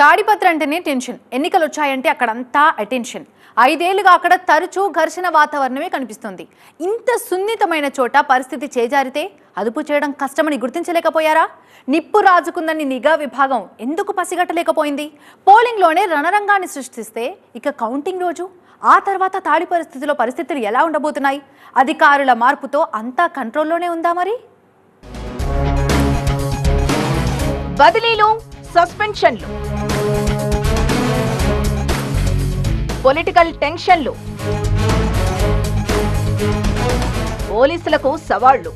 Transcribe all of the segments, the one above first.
Tadipatri అంటేనే tension. ఎన్నికలు వచ్చాయంటే అక్కడంతా అటెన్షన్. ఐదేళ్ళుగా అక్కడ తరచూ ఘర్షణ వాతావరణమే కనిపిస్తుంది. ఇంత సున్నితమైన చోట పరిస్థితి చేజారితే అదుపు చేయడం కష్టమని గుర్తించలేకపోయారా? నిప్పు రాజుకుందని నిఘా విభాగం ఎందుకు పసిగట్టలేకపోయింది? పోలింగ్లోనే రణరంగాన్ని సృష్టిస్తే ఇక కౌంటింగ్ రోజు? ఆ తర్వాత తాడి పరిస్థితిలో పరిస్థితులు ఎలా ఉండబోతున్నాయి? అధికారుల మార్పుతో అంతా కంట్రోల్లోనే ఉందా మరి? బదిలీలు సస్పెన్షన్లు. పొలిటికల్ టెన్షన్లు. పోలీసులకు సవాళ్ళు.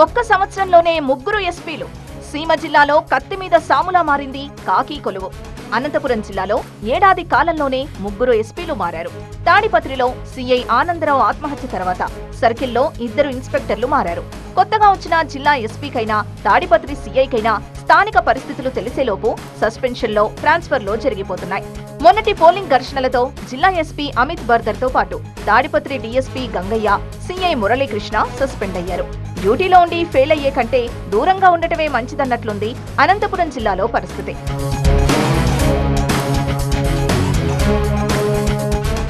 ఒక్క సంవత్సరంలోనే ముగ్గురు ఎస్పీలు. సీమ జిల్లాలో కత్తి మీద సాములా మారింది కాకి కొలువు. అనంతపురం జిల్లాలో ఏడాది కాలంలోనే ముగ్గురు ఎస్పీలు మారారు. తాడిపత్రిలో సీఐ ఆనందరావు ఆత్మహత్య తర్వాత సర్కిల్లో ఇద్దరు ఇన్స్పెక్టర్లు మారారు. కొత్తగా వచ్చిన జిల్లా ఎస్పీకైనా తాడిపత్రి సీఐకైనా స్థానిక పరిస్థితులు తెలిసేలోపు సస్పెన్షన్లో ట్రాన్స్ఫర్లో జరిగిపోతున్నాయి. మొన్నటి పోలింగ్ ఘర్షణలతో జిల్లా ఎస్పీ అమిత్ బర్దర్తో పాటు Tadipatri DSP Gangaiah CI Muralikrishna suspend అయ్యారు. డ్యూటీలో ఉండి ఫెయిల్ అయ్యే కంటే దూరంగా ఉండటమే మంచిదన్నట్లుంది అనంతపురం జిల్లాలో పరిస్థితి.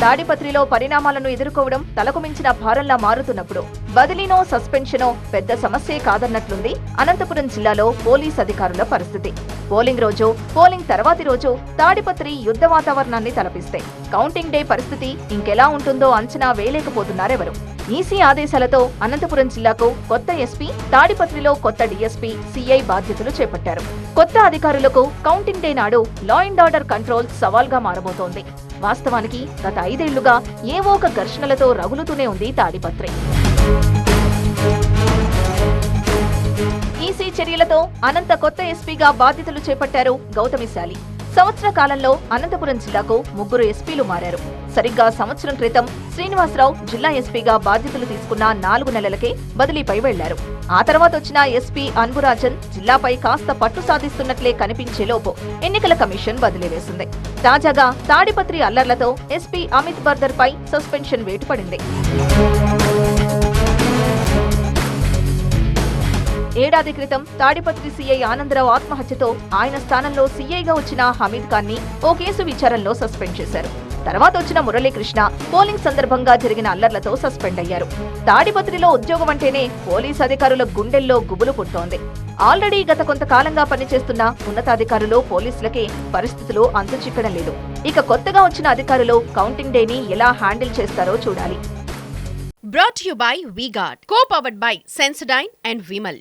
తాడిపత్రిలో పరిణామాలను ఎదుర్కోవడం తలకు మించిన భారంలా మారుతున్నప్పుడు బదిలీనో సస్పెన్షనో పెద్ద సమస్యే కాదన్నట్లుంది అనంతపురం జిల్లాలో పోలీస్ అధికారుల పరిస్థితి. పోలింగ్ రోజు పోలింగ్ తర్వాతి రోజు తాడిపత్రి యుద్ధ వాతావరణాన్ని తలపిస్తే కౌంటింగ్ డే పరిస్థితి ఇంకెలా ఉంటుందో అంచనా వేయలేకపోతున్నారెవరు? ఈసీ ఆదేశాలతో అనంతపురం జిల్లాకు కొత్త ఎస్పీ తాడిపత్రిలో కొత్త డీఎస్పీ సీఐ బాధ్యతలు చేపట్టారు. కొత్త అధికారులకు కౌంటింగ్ డే నాడు లా అండ్ ఆర్డర్ కంట్రోల్ సవాల్గా మారబోతోంది. వాస్తవానికి గత ఐదేళ్ళుగా ఏవో ఒక ఘర్షణలతో రగులుతూనే ఉంది తాడిపత్రి. ఈసీ చర్యలతో అనంత కొత్త ఎస్పీగా బాధ్యతలు చేపట్టారు గౌతమిశాలి. సంవత్సర కాలంలో అనంతపురం జిల్లాకు ముగ్గురు ఎస్పీలు మారారు. సరిగ్గా సంవత్సరం క్రితం శ్రీనివాసరావు జిల్లా ఎస్పీగా బాధ్యతలు తీసుకున్న నాలుగు నెలలకే బదిలీపై వెళ్ళారు. ఆ తర్వాత వచ్చిన ఎస్పీ అన్బురాజన్ జిల్లాపై కాస్త పట్టు సాధిస్తున్నట్లే కనిపించేలోపు ఎన్నికల కమిషన్ బదిలీ వేసింది తాజాగా తాడిపత్రి అల్లర్లతో ఎస్పీ అమిత్ బర్దర్ పై సస్పెన్షన్ వేటు పడింది ఏడాది క్రితం తాడిపత్రి సీఐ ఆనందరావు ఆత్మహత్యతో ఆయన స్థానంలో సీఐగా వచ్చిన హమీద్ ఖాన్ని ఓ కేసు విచారణలో సస్పెండ్ చేశారు. తర్వాత వచ్చిన మురళీకృష్ణ పోలింగ్ సందర్భంగా జరిగిన అల్లర్లతో సస్పెండ్ అయ్యారు. తాడిపత్రిలో ఉద్యోగం అంటేనే పోలీస్ అధికారుల గుండెల్లో గుబులు పుట్టోంది ఆల్రెడీ గత కొంతకాలంగా పనిచేస్తున్న ఉన్నతాధికారులు పోలీసులకే పరిస్థితులు అంతుచిక్కడం లేదు. ఇక కొత్తగా వచ్చిన అధికారులు కౌంటింగ్ డేని ఎలా హ్యాండిల్ చేస్తారో చూడాలి. Brought you by VGuard co powered by Sensodyne and Vimal